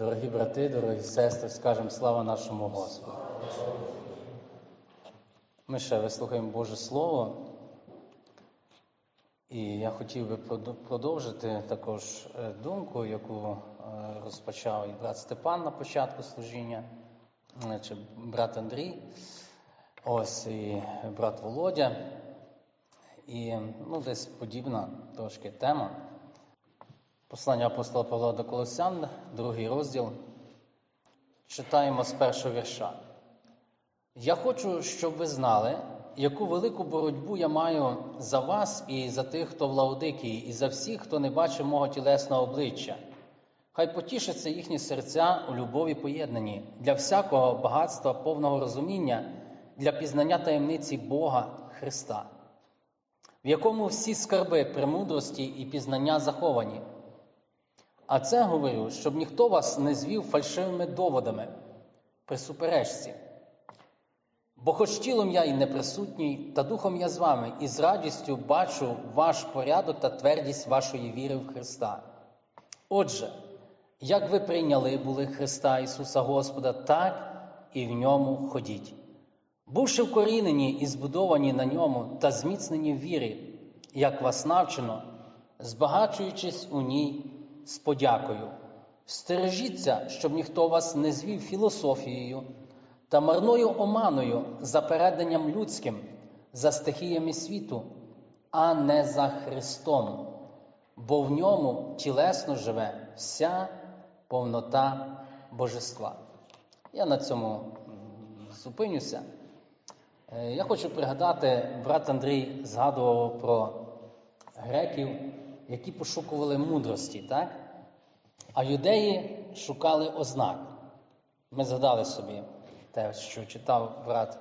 Дорогі брати, дорогі сестри, скажемо слава нашому Господу. Ми ще вислухаємо Боже Слово. І я хотів би продовжити також е, думку, яку е, розпочав і брат Степан на початку служіння, е, чи брат Андрій, ось і брат Володя. І ну, десь подібна трошки тема. Послання апостола Павла до Колосян, другий розділ. Читаємо з першого вірша. Я хочу, щоб ви знали, яку велику боротьбу я маю за вас і за тих, хто в Лаодикії, і за всіх, хто не бачив мого тілесного обличчя. Хай потішаться їхні серця у любові поєднані для всякого багатства, повного розуміння, для пізнання таємниці Бога Христа, в якому всі скарби премудрості і пізнання заховані. А це говорю, щоб ніхто вас не звів фальшивими доводами при суперечці. Бо хоч тілом я і не присутній, та духом я з вами, і з радістю бачу ваш порядок та твердість вашої віри в Христа. Отже, як ви прийняли були Христа Ісуса Господа, так і в ньому ходіть. Бувши вкорінені і збудовані на ньому та зміцнені в вірі, як вас навчено, збагачуючись у ній з подякою. Стережіться, щоб ніхто вас не звів філософією та марною оманою за переданням людським, за стихіями світу, а не за Христом, бо в ньому тілесно живе вся повнота Божества. Я на цьому зупинюся. Е, Я хочу пригадати, брат Андрій згадував про греків, які пошукували мудрості, так? А юдеї шукали ознак. Ми згадали собі те, що читав брат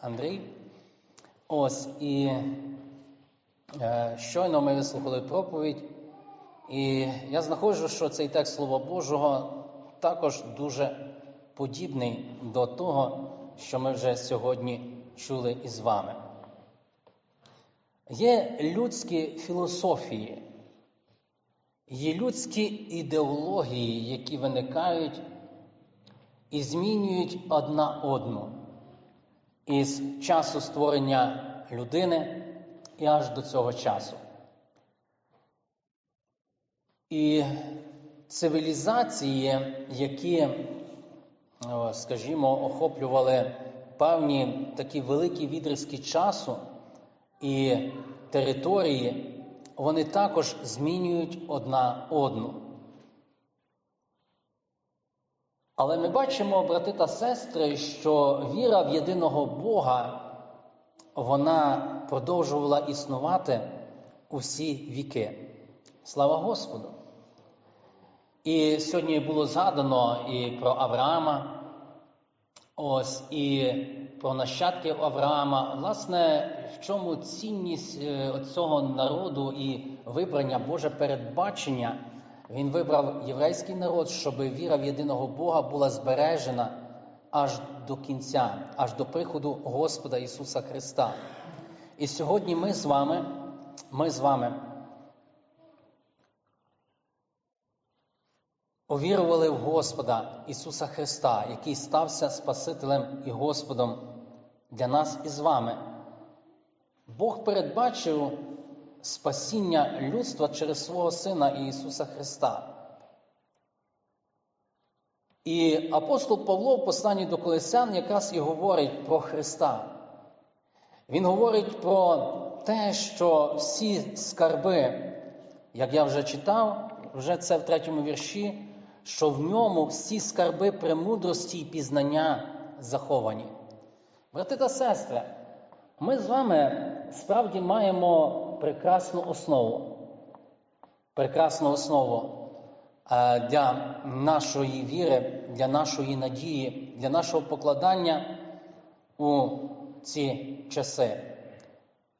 Андрій. Ось і е, щойно ми вислухали проповідь, і я знаходжу, що цей текст Слова Божого також дуже подібний до того, що ми вже сьогодні чули із вами. Є людські філософії, є людські ідеології, які виникають і змінюють одна одну із часу створення людини і аж до цього часу. І цивілізації, які, скажімо, охоплювали певні такі великі відрізки часу і території, вони також змінюють одна одну. Але ми бачимо, брати та сестри, що віра в єдиного Бога вона продовжувала існувати усі віки. Слава Господу! І сьогодні було згадано і про Авраама, ось і про нащадків Авраама. Власне, в чому цінність е, цього народу і вибрання Боже передбачення? Він вибрав єврейський народ, щоб віра в єдиного Бога була збережена аж до кінця, аж до приходу Господа Ісуса Христа. І сьогодні ми з вами, ми з вами увірували в Господа Ісуса Христа, який стався Спасителем і Господом для нас і з вами. Бог передбачив спасіння людства через свого Сина Ісуса Христа. І апостол Павло в посланні до Колесян якраз і говорить про Христа. Він говорить про те, що всі скарби, як я вже читав, вже це в третьому вірші, що в ньому всі скарби премудрості і пізнання заховані. Брати та сестри, ми з вами справді маємо прекрасну основу. Прекрасну основу е, для нашої віри, для нашої надії, для нашого покладання у ці часи.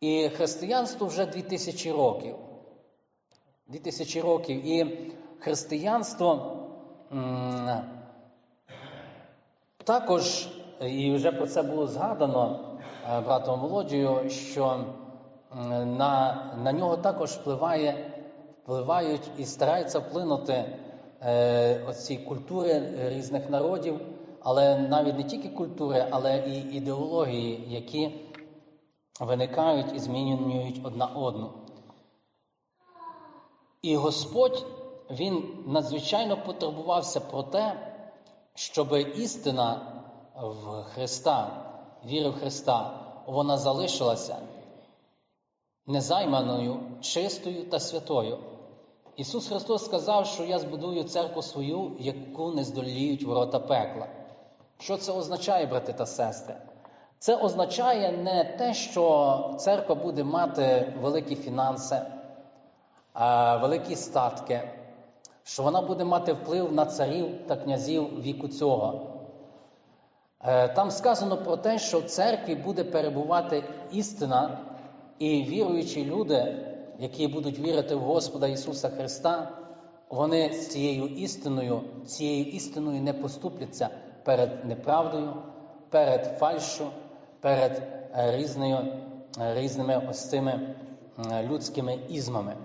І християнство вже 2000 років. 2000 років. І християнство також, і вже про це було згадано е, братом Володією, що на, на нього також впливає, впливають і стараються вплинути е, оці культури різних народів, але навіть не тільки культури, але і ідеології, які виникають і змінюють одна одну. І Господь Він надзвичайно потурбувався про те, щоб істина в Христа, віри в Христа, вона залишилася незайманою, чистою та святою. Ісус Христос сказав, що я збудую церкву свою, яку не здоліють ворота пекла. Що це означає, брати та сестри? Це означає не те, що церква буде мати великі фінанси, великі статки, що вона буде мати вплив на царів та князів віку цього. Е, там сказано про те, що в церкві буде перебувати істина, і віруючі люди, які будуть вірити в Господа Ісуса Христа, вони з цією істиною, цією істиною не поступляться перед неправдою, перед фальшу, перед е, різною, е, різними ось цими людськими ізмами.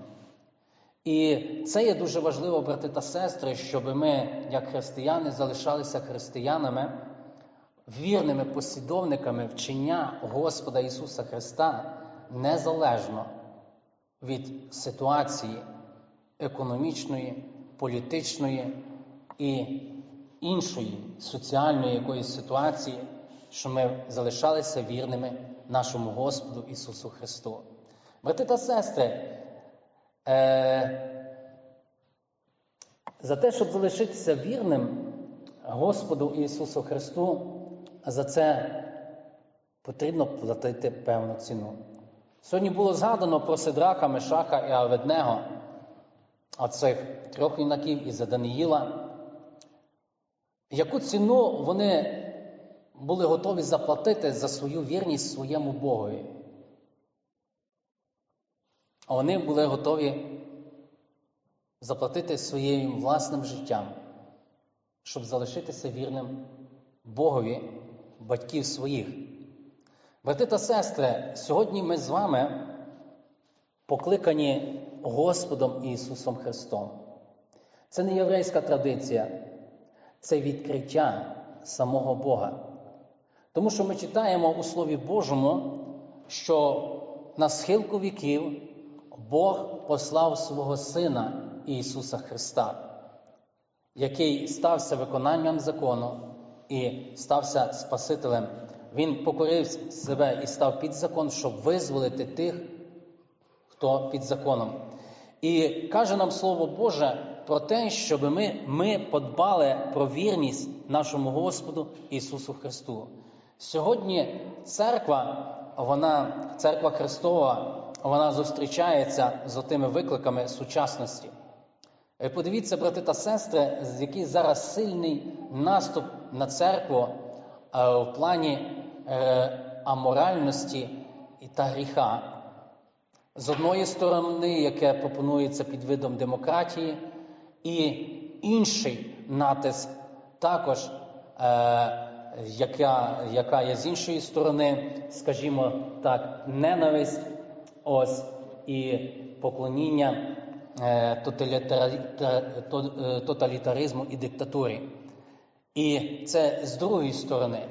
І це є дуже важливо, брати та сестри, щоб ми, як християни, залишалися християнами, вірними послідовниками вчення Господа Ісуса Христа незалежно від ситуації економічної, політичної і іншої соціальної якоїсь ситуації, що ми залишалися вірними нашому Господу Ісусу Христу. Брати та сестри, е, за те, щоб залишитися вірним Господу Ісусу Христу, за це потрібно платити певну ціну. Сьогодні було згадано про Сидрака, Мешаха і Аведнего, оцих трьох юнаків за Даниїла. Яку ціну вони були готові заплатити за свою вірність своєму Богові? А вони були готові заплатити своїм власним життям, щоб залишитися вірним Богові, батьків своїх. Брати та сестри, сьогодні ми з вами покликані Господом Ісусом Христом. Це не єврейська традиція, це відкриття самого Бога. Тому що ми читаємо у Слові Божому, що на схилку віків Бог послав свого Сина Ісуса Христа, який стався виконанням закону і стався Спасителем. Він покорив себе і став під закон, щоб визволити тих, хто під законом. І каже нам Слово Боже про те, щоб ми ми подбали про вірність нашому Господу Ісусу Христу. Сьогодні церква, вона, церква Христова, вона зустрічається з тими викликами сучасності. Е, подивіться, брати та сестри, який зараз сильний наступ на церкву е, в плані е, аморальності та гріха. З одної сторони, яке пропонується під видом демократії, і інший натиск також, яка яка є з іншої сторони, скажімо так, ненависть ось і поклоніння тоталітаризму і диктатурі. І це з другої сторони.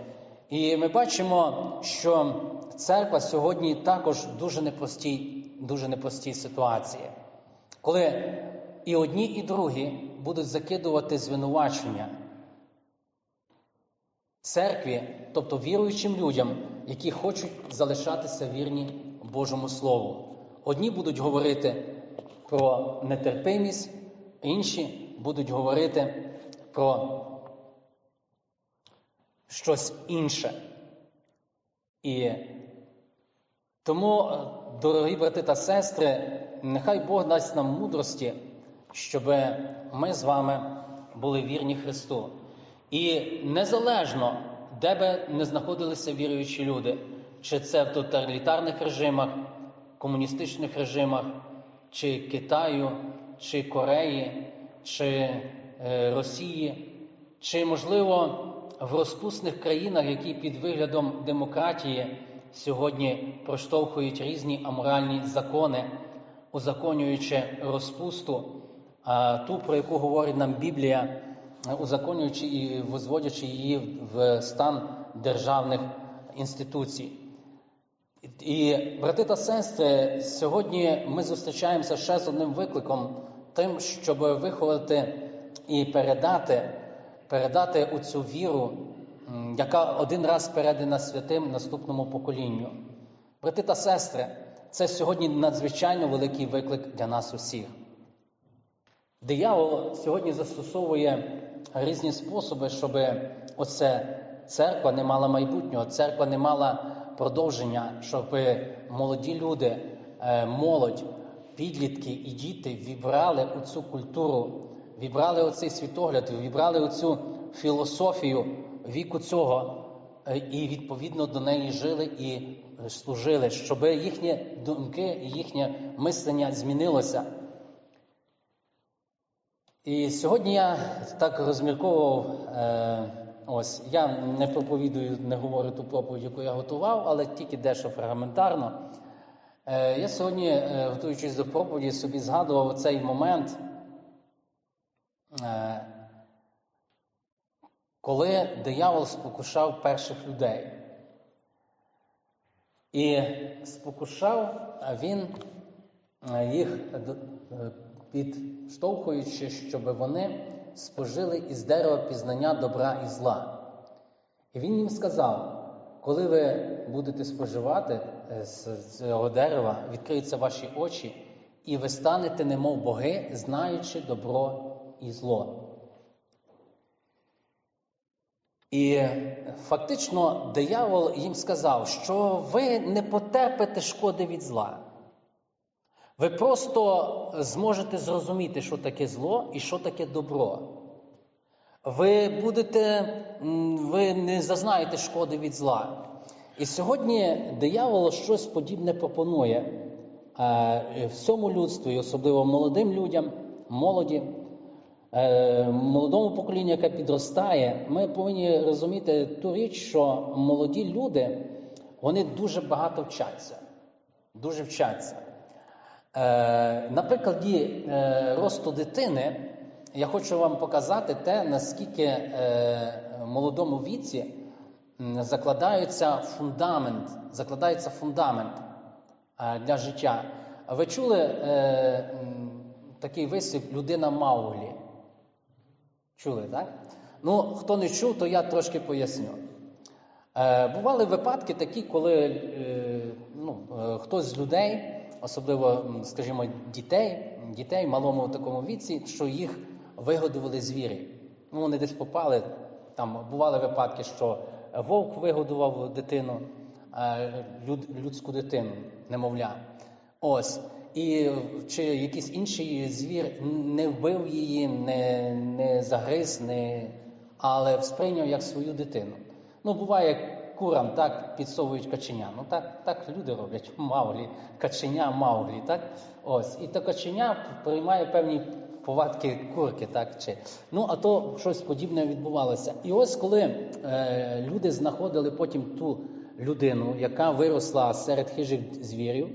І ми бачимо, що церква сьогодні також дуже непростій, дуже непростій ситуації, коли і одні, і другі будуть закидувати звинувачення церкві, тобто віруючим людям, які хочуть залишатися вірні Божому Слову. Одні будуть говорити, про нетерпимість, інші будуть говорити про щось інше. І тому, дорогі брати та сестри, нехай Бог дасть нам мудрості, щоб ми з вами були вірні Христу. І незалежно, де би не знаходилися віруючі люди, чи це в тоталітарних режимах, комуністичних режимах, чи Китаю, чи Кореї, чи е, Росії, чи, можливо, в розпусних країнах, які під виглядом демократії сьогодні проштовхують різні аморальні закони, узаконюючи розпусту, ту, про яку говорить нам Біблія, узаконюючи і возводячи її в стан державних інституцій. І, брати та сестри, сьогодні ми зустрічаємося ще з одним викликом, тим, щоб виховати і передати, передати оцю віру, яка один раз передана святим наступному поколінню. Брати та сестри, це сьогодні надзвичайно великий виклик для нас усіх. Диявол сьогодні застосовує різні способи, щоб оце церква не мала майбутнього, церква не мала продовження, щоб молоді люди, е, молодь, підлітки і діти вібрали у цю культуру, вібрали оцей світогляд, вібрали оцю філософію віку цього е, і відповідно до неї жили і служили, щоб їхні думки і їхнє мислення змінилося. І сьогодні я так розмірковував. Е, ось я не проповідую, не говорю ту проповідь, яку я готував, але тільки дещо фрагментарно. Е, я сьогодні, е, готуючись до проповіді, собі згадував цей момент, е, коли диявол спокушав перших людей. І спокушав він е, їх е, підштовхуючи, щоб вони спожили із дерева пізнання добра і зла. І він їм сказав: коли ви будете споживати е, з цього дерева, відкриються ваші очі, і ви станете, немов боги, знаючи добро і зло. І фактично диявол їм сказав, що ви не потерпите шкоди від зла. Ви просто зможете зрозуміти, що таке зло і що таке добро. Ви будете, ви не зазнаєте шкоди від зла. І сьогодні диявол щось подібне пропонує всьому людству, і особливо молодим людям, молоді, е, молодому поколінню, яке підростає, ми повинні розуміти ту річ, що молоді люди вони дуже багато вчаться, дуже вчаться. Е, на прикладі е, росту дитини я хочу вам показати те, наскільки е, в молодому віці закладається фундамент, закладається фундамент для життя. Ви чули такий вислів людина Мауглі? Чули, так? Ну, хто не чув, то я трошки поясню. Бували випадки такі, коли ну, хтось з людей особливо, скажімо, дітей, дітей в малому такому віці, що їх вигодували звірі. Ну, вони десь попали. Там бували випадки, що вовк вигодував дитину, люд, людську дитину, немовля. Ось. І чи якийсь інший звір не вбив її, не не загриз, не, але сприйняв як свою дитину. Ну, буває, курам так підсовують каченя. Ну так так люди роблять мауглі, каченя мауглі. так? Ось. І то каченя приймає певні повадки курки. так? Чи... Ну, а то щось подібне відбувалося. І ось коли е, люди знаходили потім ту людину, яка виросла серед хижих звірів,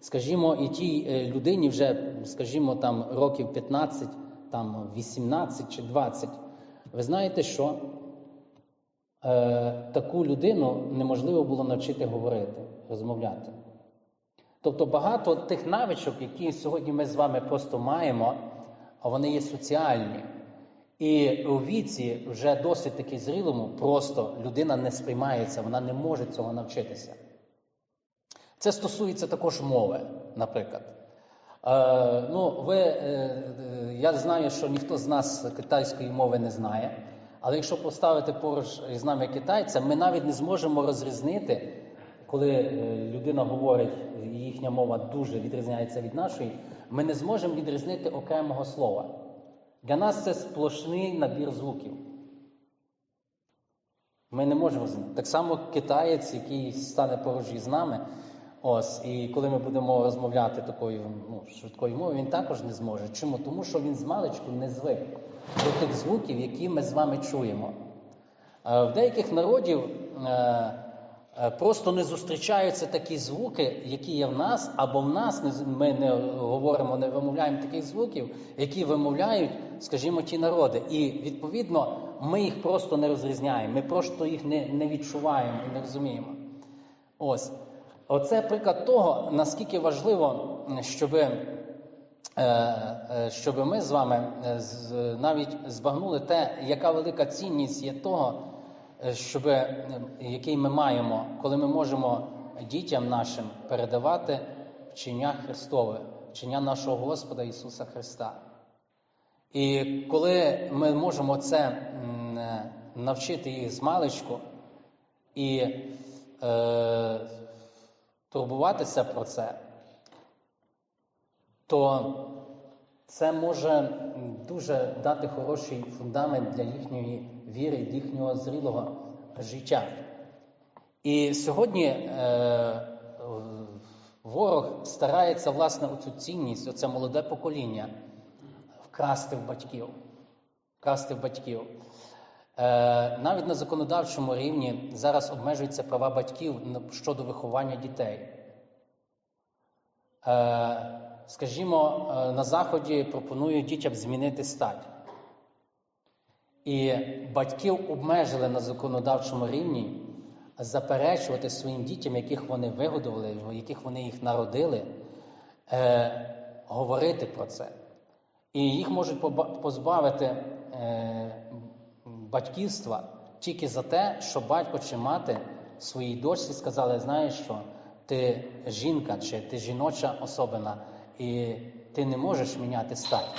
скажімо, і тій е, людині вже, скажімо, там років 15, там 18 чи 20, ви знаєте що? Е, таку людину неможливо було навчити говорити, розмовляти. Тобто багато тих навичок, які сьогодні ми з вами просто маємо, а вони є соціальні. І у віці, вже досить таки зрілому, просто людина не сприймається, вона не може цього навчитися. Це стосується також мови, наприклад. Е, ну, ви, е, Я знаю, що ніхто з нас китайської мови не знає. Але якщо поставити поруч із нами китайця, ми навіть не зможемо розрізнити, коли е, людина говорить, їхня мова дуже відрізняється від нашої, ми не зможемо відрізнити окремого слова. Для нас це сплошний набір звуків. Ми не можемо Так само китаєць, який стане поруч із нами, ось, і коли ми будемо розмовляти такою ну, швидкою мовою, він також не зможе. Чому? Тому що він з маличку не звик до тих звуків, які ми з вами чуємо. Е, в деяких народів е, е, просто не зустрічаються такі звуки, які є в нас, або в нас ми не говоримо, не вимовляємо таких звуків, які вимовляють, скажімо, ті народи. І відповідно ми їх просто не розрізняємо, ми просто їх не, не відчуваємо і не розуміємо. Ось. Оце приклад того, наскільки важливо, щоб, щоб ми з вами е, навіть збагнули те, яка велика цінність є того, е, щоб, е, який ми маємо, коли ми можемо дітям нашим передавати вчення Христове, вчення нашого Господа Ісуса Христа. І коли ми можемо це е, навчити їх з маличку і е, турбуватися про це, то це може дуже дати хороший фундамент для їхньої віри, для їхнього зрілого життя. І сьогодні е, ворог старається власне оцю цінність, оце молоде покоління вкрасти в батьків. Вкрасти в батьків. Е, навіть на законодавчому рівні зараз обмежуються права батьків щодо виховання дітей. Е, скажімо, е, на Заході пропонують дітям змінити стать. І батьків обмежили на законодавчому рівні заперечувати своїм дітям, яких вони вигодували, яких вони їх народили, е, говорити про це. І їх можуть позбавити е, батьківства тільки за те, що батько чи мати своїй дочці сказали, знаєш що, ти жінка чи ти жіноча особина, і ти не можеш міняти стать.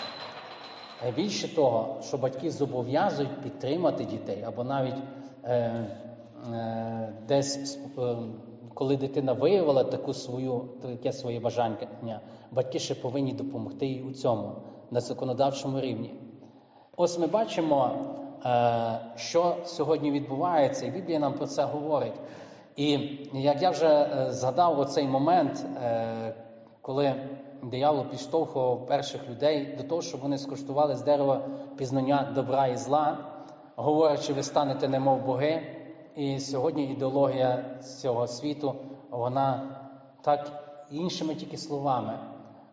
Е, Більше того, що батьки зобов'язують підтримати дітей, або навіть е, е, десь, е, коли дитина виявила таку свою, таке своє бажання, батьки ще повинні допомогти їй у цьому на законодавчому рівні. Ось ми бачимо, е, що сьогодні відбувається, і Біблія нам про це говорить. І як я вже е, згадав оцей момент, е, коли диявол підштовхував перших людей до того, щоб вони скуштували з дерева пізнання добра і зла, говорячи, ви станете немов боги. І сьогодні ідеологія цього світу, вона так іншими тільки словами.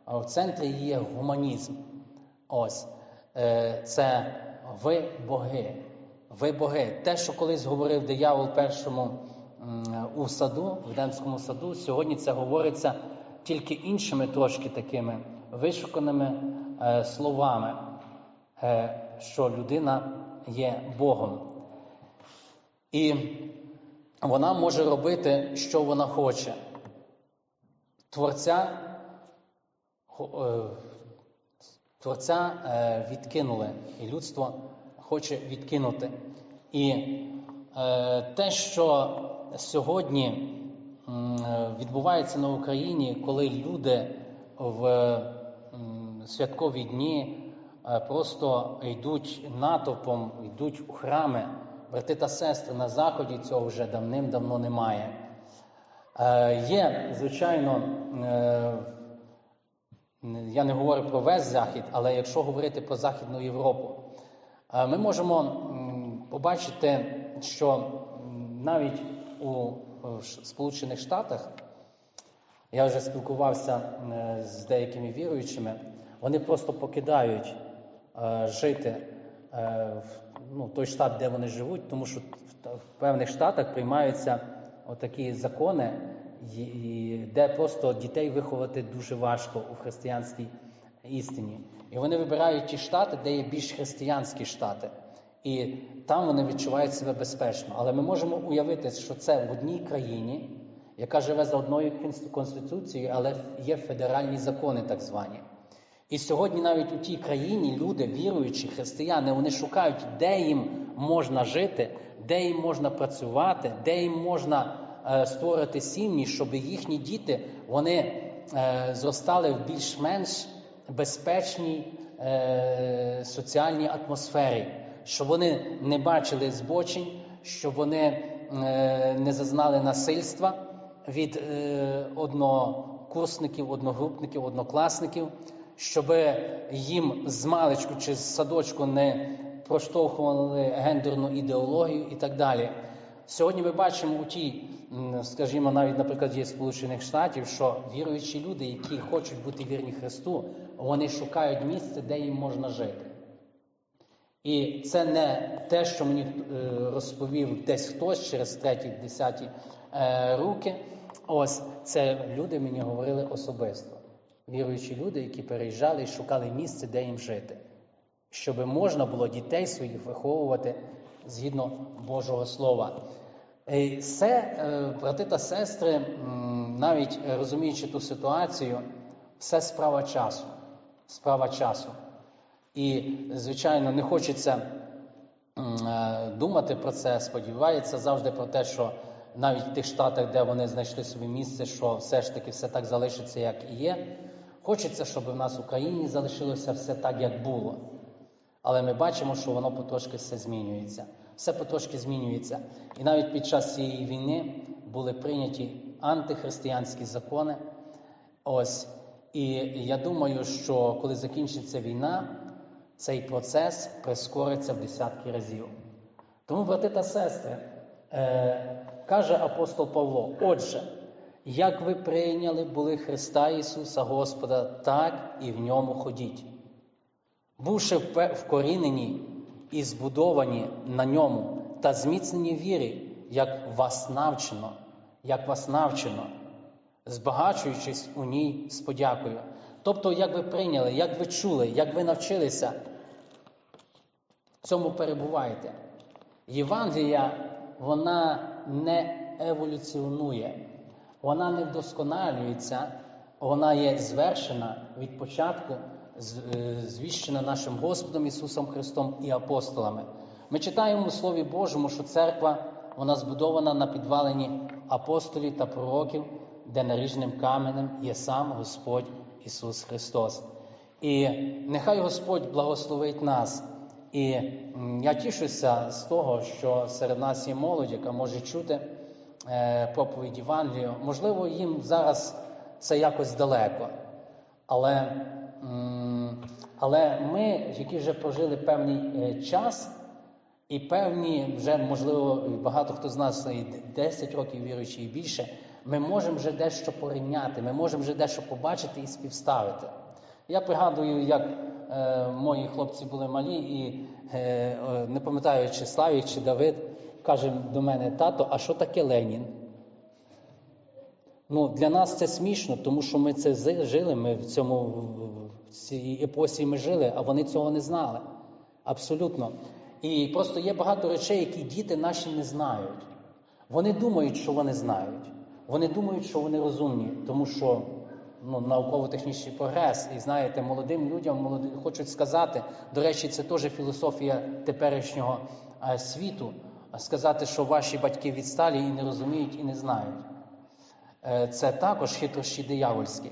А в центрі є гуманізм. Ось Е, це ви боги. Ви боги. Те, що колись говорив диявол першому у саду, в Едемському саду, сьогодні це говориться тільки іншими трошки такими вишуканими е, словами, е, що людина є Богом. І вона може робити, що вона хоче. Творця, е, Творця е, відкинули, і людство хоче відкинути. І е, те, що сьогодні відбувається на Україні, коли люди в святкові дні е, просто йдуть натовпом, йдуть у храми, брати та сестри, на заході цього вже давним-давно немає. Е, Є, звичайно, е, я не говорю про весь Захід, але якщо говорити про Західну Європу, ми можемо побачити, що навіть у е, Сполучених Штатах я вже спілкувався е, з деякими віруючими, вони просто покидають е, жити в ну, той штат, де вони живуть, тому що в, певних штатах приймаються отакі закони, де просто дітей виховати дуже важко у християнській істині. І вони вибирають ті штати, де є більш християнські штати. І там вони відчувають себе безпечно. Але ми можемо уявити, що це в одній країні, яка живе за одною конституцією, але є федеральні закони, так звані. І сьогодні навіть у тій країні люди, віруючі християни, вони шукають, де їм можна жити, де їм можна працювати, де їм можна е, створити сім'ї, щоб їхні діти вони е, зростали в більш-менш безпечній е, соціальній атмосфері, щоб вони не бачили збочень, щоб вони е, не зазнали насильства від е, однокурсників, одногрупників, однокласників, щоб їм з маличку чи з садочку не проштовхували гендерну ідеологію і так далі. Сьогодні ми бачимо у тій, скажімо, навіть на прикладі Сполучених Штатів, що віруючі люди, які хочуть бути вірні Христу, вони шукають місце, де їм можна жити. І це не те, що мені е, розповів десь хтось через треті, десяті е, руки. Ось це люди мені говорили особисто. Віруючі люди, які переїжджали і шукали місце, де їм жити, щоб можна було дітей своїх виховувати згідно Божого Слова. Е, Це, е, брати та сестри, навіть розуміючи ту ситуацію, все справа часу. Справа часу. І, звичайно, не хочеться е, думати про це, сподівається завжди про те, що навіть в тих штатах, де вони знайшли собі місце, що все ж таки все так залишиться, як і є. Хочеться, щоб в нас в Україні залишилося все так, як було. Але ми бачимо, що воно потрошки все змінюється. Все потрошки змінюється. І навіть під час цієї війни були прийняті антихристиянські закони. Ось. І я думаю, що коли закінчиться війна, цей процес прискориться в десятки разів. Тому, брати та сестри, е, каже апостол Павло: отже, як ви прийняли були Христа Ісуса Господа, так і в ньому ходіть. Бувши вкорінені і збудовані на ньому та зміцнені вірі, як вас навчено, як вас навчено, збагачуючись у ній з подякою. Тобто, як ви прийняли, як ви чули, як ви навчилися, цьому перебувайте. Євангелія, вона не еволюціонує, вона не вдосконалюється, вона є звершена від початку, е, звіщена нашим Господом Ісусом Христом і апостолами. Ми читаємо у Слові Божому, що церква вона збудована на підвалині апостолів та пророків, де наріжним каменем є сам Господь Ісус Христос. І нехай Господь благословить нас. І я тішуся з того, що серед нас є молодь, яка може чути е, проповідь Євангелію. Можливо, їм зараз це якось далеко. Але, але ми, які вже прожили певний е, час, і певні, вже, можливо, багато хто з нас і 10 років віруючи і більше, ми можемо вже дещо порівняти, ми можемо вже дещо побачити і співставити. Я пригадую, як мої хлопці були малі, і е, е, не пам'ятаю, чи Славік, чи Давид каже до мене, тато, а що таке Ленін? Ну, для нас це смішно, тому що ми це жили, ми в цьому в цій епосі ми жили, а вони цього не знали. Абсолютно. І просто є багато речей, які діти наші не знають. Вони думають, що вони знають. Вони думають, що вони розумні, тому що ну, науково-технічний прогрес. І знаєте, молодим людям молоді, хочуть сказати, до речі, це теж філософія теперішнього е, світу, сказати, що ваші батьки відсталі і не розуміють, і не знають. Е, Це також хитрощі диявольські.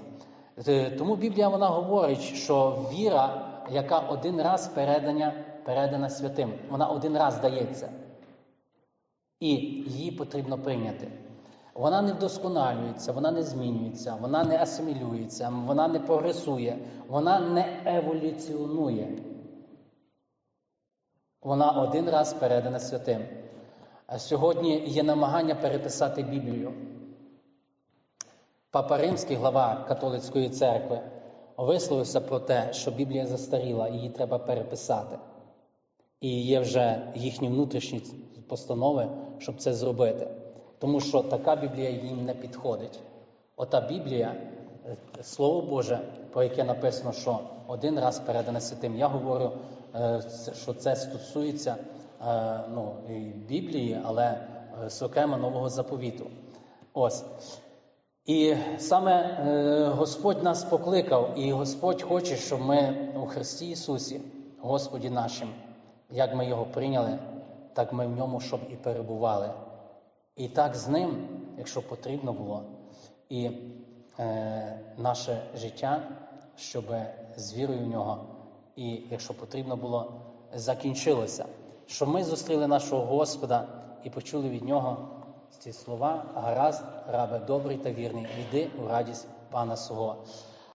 Е, Тому Біблія вона говорить, що віра, яка один раз передана, передана святим, вона один раз дається. І її потрібно прийняти. Вона не вдосконалюється, вона не змінюється, вона не асимілюється, вона не прогресує, вона не еволюціонує. Вона один раз передана святим. Сьогодні є намагання переписати Біблію. Папа Римський, глава католицької церкви, висловився про те, що Біблія застаріла, її треба переписати. І є вже їхні внутрішні постанови, щоб це зробити. Тому що така Біблія їм не підходить. Ота Біблія, е, Слово Боже, про яке написано, що один раз передане святим. Я говорю, е, що це стосується е, ну, Біблії, але зокрема нового заповіту. Ось. І саме Господь нас покликав, і Господь хоче, щоб ми у Христі Ісусі, Господі нашим, як ми Його прийняли, так ми в ньому щоб і перебували. І так з ним, якщо потрібно було, і е, наше життя, щоб з вірою в нього, і якщо потрібно було, закінчилося. Щоб ми зустріли нашого Господа і почули від нього ці слова, гаразд, рабе добрий та вірний, йди у радість пана свого.